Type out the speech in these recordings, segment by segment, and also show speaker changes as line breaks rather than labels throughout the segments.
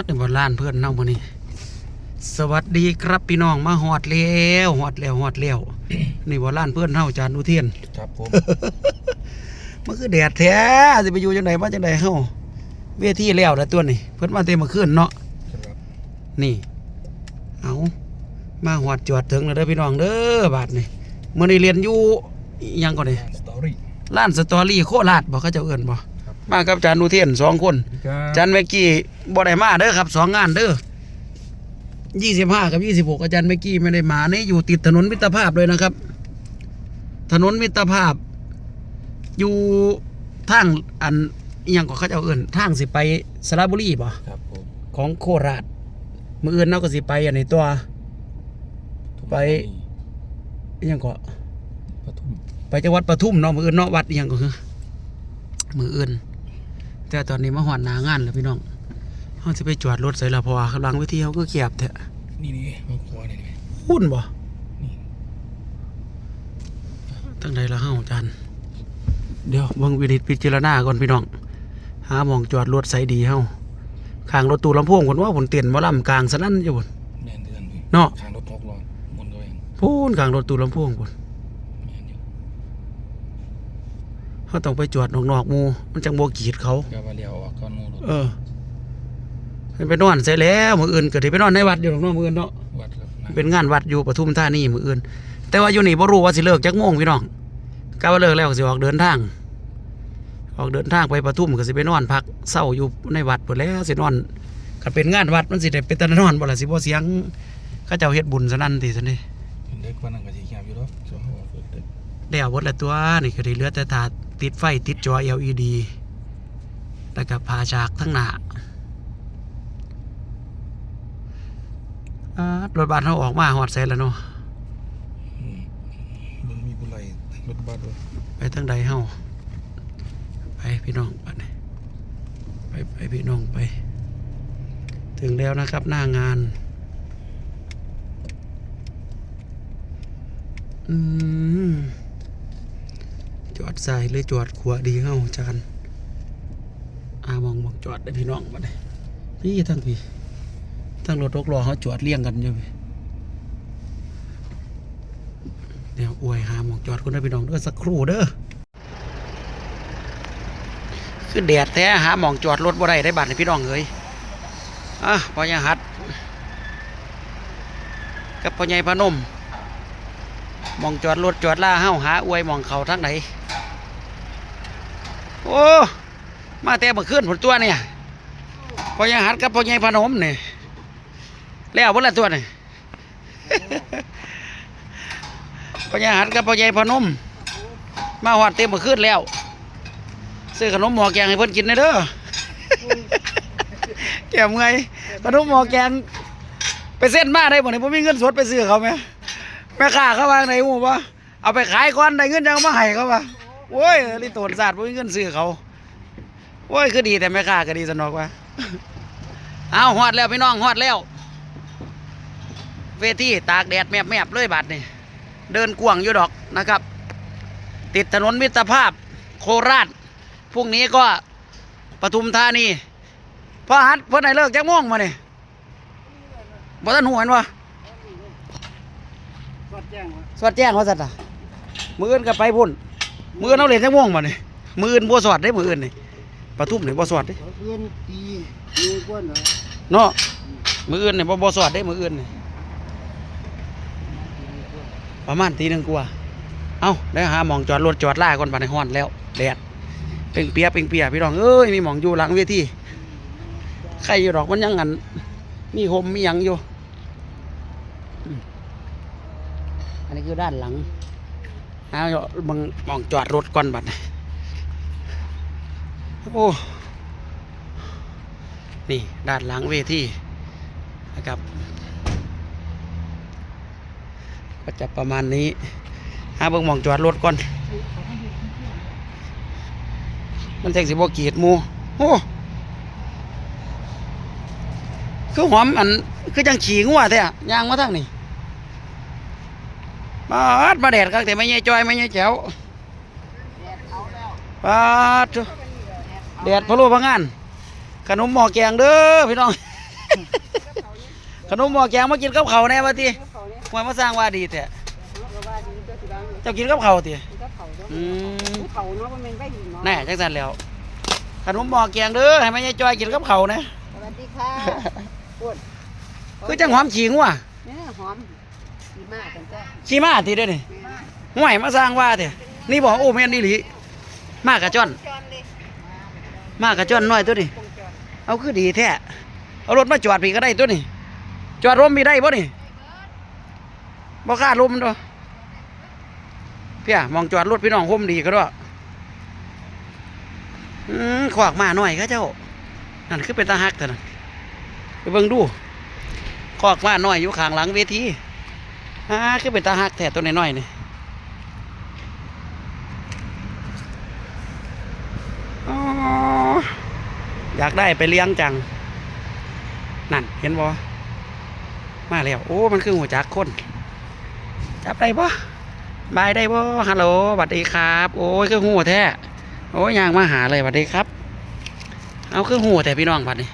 ดในบ่ล้านเพื่อนเน่ามื้อนี้ สวัสดีครับพี่น้องมาฮอดแล้วฮอดแล้วฮอดแล้วนี่บ่ล้านเพื่อนเฮาจานอุเทน
ครับผม
มันคือแดดแท้สิไปอยู่จังไดมาจังไดเฮาเวทีแล้วแล้วตัวนี้เพิ่นมาเต็มมาขึ้นเนาะ
ครับ
นี่ เอามาหอดจวดถึงแล้วเด้อพี่น้องเด้อบาดนี่มื้อนี้เรียนอยู่อิหยังก่อนนี่
สตอรี่
ร้านสตอรี่โคราชบ่เขาเจ้าเอิ้นบ่
ครับ
มากับอาจารย์อุเทนสองคน
ครับ
อาจารย์เมกกี้บ่ได้มาเด้อครับสองงานเด้อ25กับ26อาจารย์เมกกี้ไม่ได้มานี่อยู่ติดถนนมิตรภาพเลยนะครับ ถนนมิตรภาพ อยู่ทางอันอิหยังก็เขาเจ้าเอิ้นทางสิไปสระบุรีบ่
ครับผม
ของโคราชมื้ออื่นเนาะก็สิไปอันนี้ตัว ไปอิหยังก็
ปทุม
ไปจังหวัดปทุมเนาะมื้ออื่นเนาะวัดอิหยังก็คือมื้ออื่น แต่ตอนนี้มาหอดหนางานแล้วพี่น้องเฮาสิไปจอดรถใส่ละเพราะว่าข้างหลังเวทีเฮาก็เกียบแท้
นี่นี่มาขวานี่นี่
หุ่นบ่
นี่
ทั้งใดละเฮาอาจารย์เดี๋ยวเบิ่งวินิจพิจารณาก่อนพี่น้อง หาหม่องจอดรถใส่ดีเฮาข้างรถตู้ลำโพงคนว่าผลเตียนหบ่ลำกลางสนั่นอยู่พุ่น
แม่นเดือนพี่
เนาะ
ข้างรถทกล้อมนก็เอง
พูนข้างรถตู้ลำโพงพุ่น
แม่นอยู่
เฮาต้องไปจอดนอกๆหมู่มันจังบ่กีดเขา
ก็ว่าเลี้ยวออกก่อนหมู่รถ
เออให้ไปนอนใส่แล้วมื้ออื่นก็สิไปนอนในวัดอยู่ดอกเนาะมื้ออื่นเนาะ
วัดครับ
เป็นงานวัดอยู่ปทุมธานีมื้ออื่น แต่ว่าอยู่นี่บ่รู้ว่าสิเลิกจักโมงพี่น้องกะว่าเลิกแล้วก็สิออกเดินทาง ออกเดินทางไปปทุมก็สิไปนอนพักเศร้าอยู่ในวัดพุ่นแหล้วสินอนคันเป็นงานวัดมันสิได้เป็นตะนอนบ่ล่ะสิบ่เสียงเขาเจ้าเฮ็ดบุญซะนั่นติซั่นนี่
เป็นเด็กวันนั้นก็สิเงียบอยู่ดอกช่วงว่าฝึกเด็ก
แล้วหมดละตัวนี่ก็ได้เหลือแต่ถาด ติดไฟติดจอ LED แล้วก็พาฉากทั้งหน้าอ่ารถบัสเฮาออกมาฮอดไสแล้วเนาะ
อืมมันมีบุไรรถบัสด้วย
ไปทางใดเฮาไปพี่น้องบัดนี้ไปไปพี่น้องไป ถึงแล้วนะครับหน้างาน อืม จอดใส่หรือจอดขวาดีเฮาจานอามองมองจอดได้พี่น้องบัดนี้พี่ทั้งพี่ทั้งรถรกล้อเขาจอดเลี้ยงกันอยู่พี่เดี๋ยวอวยหาหมองจอดคนได้พี่น้องเด้อสักครู่เด้อคือแดดแท้หาหมองจอดรถบ่ได้ได้บัดนี่พี่น้องเอ้ยอะพอใหญ่หัดกับพอใหญ่พนมหมองจอดรถจอดล่าเฮาหาอวยหมองเขาทางไหน โอ้ มาแต่เมื่อคืนผลตัวเนี่ยพอใหญ่หัดกับพอใหญ่พนมเนี่ยแล้วพุ่นละตัวเนี่ยพอใหญ่หัดกับพอใหญ่พนม มาหอดเต็มเมื่อคืนแล้วซื้อขนมหมอแกงให้เพิ่อนกินหน่อยเด้อแกมไงขนมหมอแกง ไปเส้นมาได้บ่เนี่ยผมมีเงินสดไปซื้อเขาไหมแม่ค้าเขาวางไหนหูปะเอาไปขายก่อนได้เงินยังมาให้เขาปะ โว้ยนี่ตนศาสตร์ผมมีเงินซื้อเขาโว้ยคือดีแต่แม่ค้าก็ดีสนอกว่าเอาฮอดแล้วพี่น้องฮอดแล้ว เวทีตากแดดแมบๆเลยบัดนี่เดินกวางอยู่ดอกนะครับ ติดถนนมิตรภาพโคราชพรุ่งนี้ก็ปทุมธานีพอฮัดเพื่อนไหนเลิกจักโม่วงมาเนี่ยบ่ทันหูเห็นวะ
สอดแจ้งว่า
สวัสดแจ้งว่าสัตว์อะมืออื่นก็ไปพุ่น มืออื่นเอาเหรียญจังม่วงมาเนี่ยมืออื่นบ่สวัสดได้มืออื่นนี่ปทุมนี่บ่สวัสดเด้
เขาเพื่อนตีมีกวนเหรอ
เนาะมืออื่นนี่บ่บ่สวัสดได้มืออื่นนี่ประมาณตีหนึงกว่าเอ้าได้หาหมองจอดรถจอดล่าก่อนบัดนี้ฮ้อนแล้วแดดเป่งเปียเป่งเปียพี่น้องเอ้ยมีหมองอยู่หลังเวทีใครอยู่ดอกมันยังงันมีโฮมมีหยังอยู่อืมอันนี้คือด้านหลัง เอาบังมองจอดรถก่อนบัดนี้โอ้ นี่ ด้านหลังเวทีนะครับ ก็จะประมาณนี้หาเบิ่งมองจอดรถก่อน มันแท็กสิบกีดมูโอ้คือหอมอัน คือจังขี่งัวแท้อะยางมาทางนี้ มาดมาแดดกักแต่ไม่ใช่จอยไม่ใช่แจ๋วปาดแดดพะโล้พะงาน ขนมหม้อแกงเด้อพี่น้อง ขนมหม้อแกงมากินกับเขาวแน่ว่าติ
เขาเนี่ย
ว่ามาสร้างว่าดีแต่
เขาก็ว่าดีก็สิบาง
เจ้ากินกับเขาวติ
ก็เขาเนาะ
อืม
เขาเนาะมันเป็นใบหินเนาะ
แน่จังซั่นแล้ว ขนมหม้อแกงเด้อให้แม่ยายจอยกินกับเขาวนะ
สวัสดีค่ะปวด
คือจังหอมขิงว่ะ
เนี่ยหอมดี มากันจ้ะ
ขี้มาติเด้อนี่ห่วยมาสร้างว่าตินี่บอกโอ้แม่นอีหลีมากกะจ้อน มากกะจ้อนน้อยตัวนี้
คงจอน
เอาคือดีแท้เอารถมาจอดพี่ก็ได้ตัวนี่จอดร่มมีได้ป่นี่บ่ค่าร่มตัวเพี่ยมองจอดรถพี่น้องห่มดีก็ด้วยอืมขวากมาหน่อยก็เจ้า นั่นคือเป็นตาฮักเถอะนะไปเบิ่งดูขวากมาหน่อยอยู่ข้างหลังเวที อ่าคือเป็นตาฮักแท้ตัวน้อยๆนี่อยากได้ไปเลี้ยงจัง นั่นเห็นบ่มาแล้ว โอ้ มันคือหัวจักคน จับได้บ่บายได้บ่ฮัลโหลสวัสดีครับ โอ้ยคือหัวแท้ โอ้ยยางมาหาเลยสวัสดีครับ เอาคือหัวแต่พี่น้องบัดนี้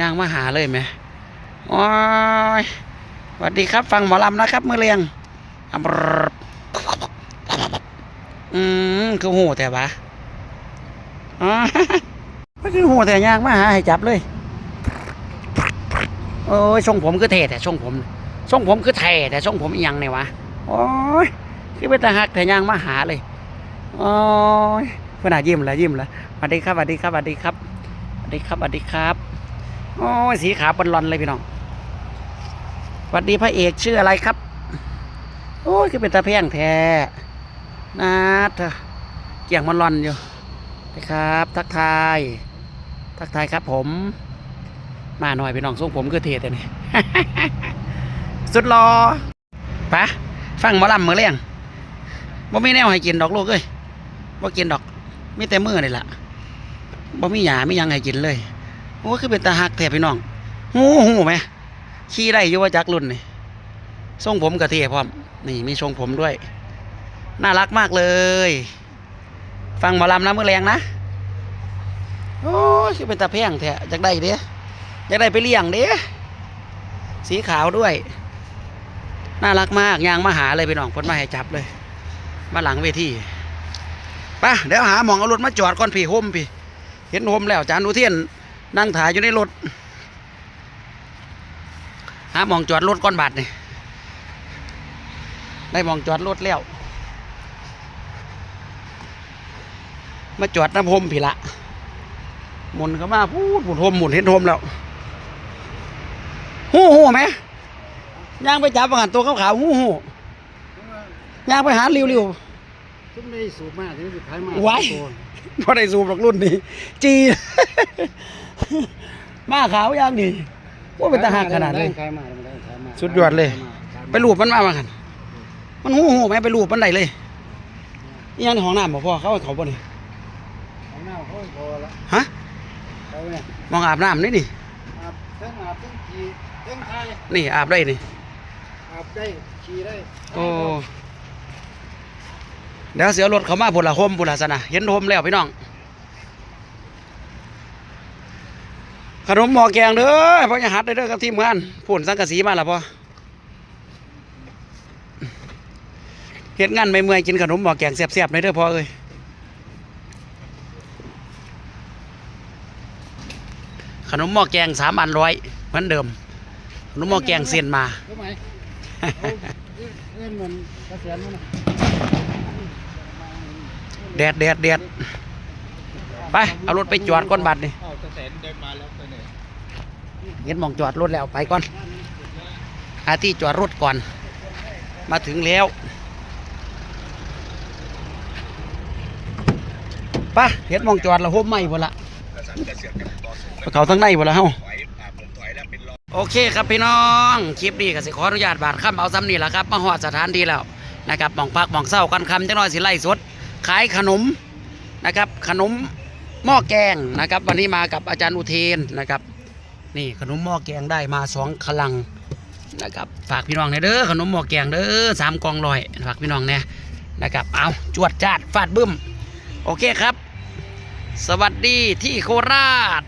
ยางมาหาเลยไหมโอ้ย วัสดีครับ ฟังหมอลำนะครับเมื่อเรียงอืมคือหัวแต่ปะอ๋อมันคือหัวแต่ยางมาหาให้จับเลยโอ้ยทรงผมคือเท่แต่ทรงผมทรงผมคือเท่แต่ทรงผมอียังเนี่ยวะโอ้ยคือเป็นตาหักแต่ยางมาหาเลยโอ้ยเพื่อนอายิ้มแล้วยิ้มแล้วสวัสดีครับสวัสดีครับสวัสดีครับสวัสดีครับสวัสดีครับโอ้ยสีขาวเป็นรอนเลยพี่น้อง วัสดีพระเอกชื่ออะไรครับ โอ้ยคือเป็นตาแพงแท้นะเธอเกี่ยงมันรอนอยู่นะครับ ทักทาย ทักทายครับผม มาหน่อยพี่น้องทรงผมคือเทแต่นี่สุดรอปะฟังหมอลำมือเลี้ยงบ่มีแนวให้กินดอกลูกเอ้ยบ่กินดอกมีแต่มือนี่แหละบ่มีหยาไมีหยังให้กินเลยโอ้คือเป็นตาหักแท้พี่น้องหูหูไหม ขี่ได้อยู่ว่าจักรุ่นนี่ทรงผมกระเทพร้อม นี่มีทรงผมด้วย น่ารักมากเลย ฟังหมอลำนะมือแรงนะ โอ้ยเป็นตาแพงแท้จักได้เด้อยากได้ไปเลี้ยงเด้สีขาวด้วย น่ารักมากยางมาหาเลยไปน้องพ้นมาให้จับเลย มาหลังเวทีไปเดี๋ยวหาหมองเอารถมาจอดก่อนพี่โฮมพี่ เห็นโฮมแล้วจานอุเทียนนั่งถ่ายอยู่ในรถ หาหมองจอดรถก่อนบาทนี่ได้หมองจอดรถแล้ว มาจอดน้ำโฮมพี่ละหมุนเข้ามาพูดหมุนโฮมหมุนเห็นโฮมแล้วหู้หู้ไหมย่างไปจับประกันตัวขาวๆหู้หู้ย่างไปหาริวริว
ซุ่มได้สูบมากที่สุดท้ายมา
ไว้
ตัว
พอได้ซูมหรอกรุ่นนี้ จี มาขาวย่างนี่ ว่าเป็นตาหักขนาดเลย
ขายมาได้ขายมา
สุดยอดเลย ไปรูปมันมาบ้างกันมันหู้หู้ไหมไปรูปมันได้เลยนี่ยังในห้องน้ำบ่พ่อเขาให้เขาบ่นี่
ของหน้าเขาพอละ
ฮะ
เขาเนี่ย
มองอาบน้ำนี่นี่
อาบเส้นอาบเส้นขี่เส้นไทย
นี่อาบได้นี่
อาบได้ขี่ได้
โอ้เดี๋ยวเสียรถเขามาบุญละโฮมบุญละสนะเห็นโฮมแล้วพี่น้อง ขนมหม้อแกงเด้อพ่ออย่าหัดได้เด้อกับทีมงานผุ่นสังกะสีมาแล้วพ่อเฮ็ดงานไม่เมื่อยกินขนมหม้อแกงแซ่บๆเลยเด้อพ่อเอ้ยขนมหม้อแกงสามอันร้อยเหมือนเดิม ขนมหม้อแกงเส้นมา
รู้ไหมเอาเอื้อนเหมือนเกษียณมั้ยนะ
แดดแดดแดดไป เอารถไปจอดก่อนบัดนี่
เดินมาแล้วตัวเนี่ย
เห็นมองจอดรถแล้วไปก่อนหาที่จอดรถก่อน มาถึงแล้วไปเห็นมองจอดแล้วโฮมไม่หมดละเขาทั้งในหมดแล้วเฮาโอเคครับพี่น้องคลิปนี้ก็สิขออนุญาตบาดคำเอาซ้ำนี่แหละครับมาหอดสถานที่แล้วนะครับมองพักมองเศร้ากันคำจังน้อยสิไล่สด ขายขนมนะครับ ขนมหม้อแกงนะครับ วันนี้มากับอาจารย์อุเทนนะครับ นี่ขนมหม้อแกงได้มาสองคลังนะครับฝากพี่น้องหน่อยเด้อขนมหม้อแกงเด้อสามกองลอยฝากพี่น้องเนี่ยนะครับเอาจวดจาดฟาดบึ้มโอเคครับ สวัสดีที่โคราช